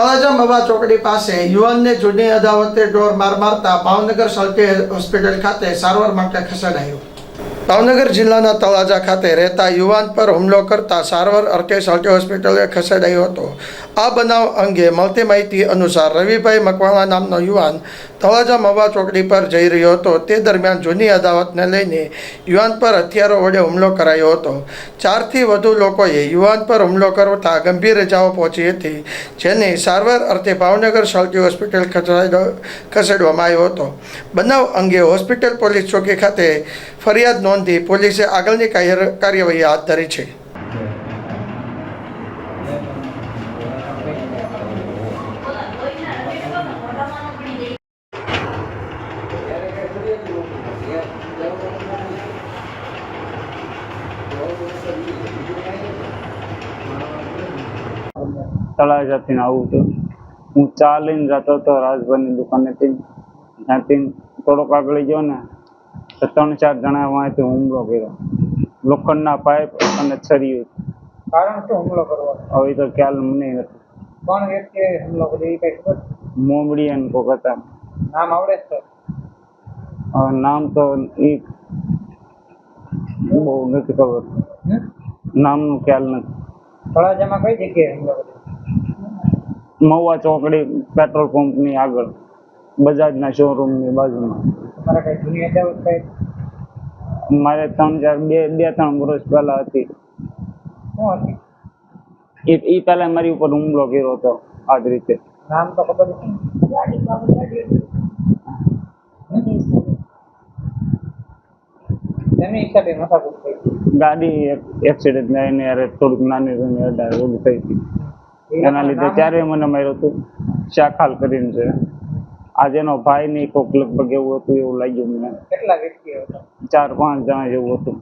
તળાજા મવા ચોકડી પાસે યુવાનને જૂની અદાવતે ડોર માર મારતા ભાવનગર સરકારી હોસ્પિટલ ખાતે સારવાર માટે ખસેડાયો. ભાવનગર જિલ્લાના તળાજા ખાતે રહેતા યુવાન પર હુમલો કરતા સારવાર અર્થે સાલ્ટી હોસ્પિટલે ખસેડાયો હતો. આ બનાવ અંગે મળતી માહિતી અનુસાર રવિભાઈ મકવાણા નામનો યુવાન તળાજા મવા ચોકડી પર જઈ રહ્યો હતો. તે દરમિયાન જૂની અદાવતને લઈને યુવાન પર હથિયારો વડે હુમલો કરાયો હતો. ચારથી વધુ લોકોએ યુવાન પર હુમલો કરતા ગંભીર ઇજાઓ પહોંચી હતી, જેની સારવાર અર્થે ભાવનગર સાલ્ટી હોસ્પિટલ ખસેડ- ખસેડવામાં આવ્યો હતો. બનાવ અંગે હોસ્પિટલ પોલીસ ચોકી ખાતે ફરિયાદ નોંધી પોલીસે આગળની કાર્ય- કાર્યવાહી હાથ ધરી છે. તળાજાથી આવું છું. હું ચા લઈને જતો હતો રાજભરની દુકાનેથી. ત્યાંથી થોડોક આગળ ગયો ને તો ત્રણ ચાર જણા વાંચે હુમલો કર્યો. લોખંડના પાઇપ અને છરીઓ કારણ શું હુમલો કરવાનો? હવે તો ખ્યાલ મને નથી. કોણ વ્યક્તિએ હુમલો કર્યો એ કઈ ખબર? મોમડી અને કોક હતા નામ આવડે છે? નામ તો એ બહુ નથી ખબર? નામનું ખ્યાલ નથી. તળાજામાં કઈ જગ્યાએ હુમલો કર્યો? મહુવા ચોકડી પેટ્રોલ પંપની આગળ. બજાજના શોરૂમની બાજુમાં. તમારા કઈ જૂની અદાવત કઈ? મારે ત્રણ ચાર બે બે ત્રણ વર્ષ પહેલા હતી. એ એ પહેલા મારી ઉપર હુમલો કર્યો હતો આ જ રીતે. નામ તો ખબર એની ગાડી એક્સિડન્ટ યારે અરે નાની નાની અડાર ઓલું થઈ હતી એના લીધે ત્યારે મને માર્યો હતું શાખાલ કરીને છે. આજે એનો ભાઈ નહીં કોક લગભગ એવું હતું એવું લાગ્યું મને. કેટલા વ્યક્તિ હતા? ચાર પાંચ જણા જેવું હતું.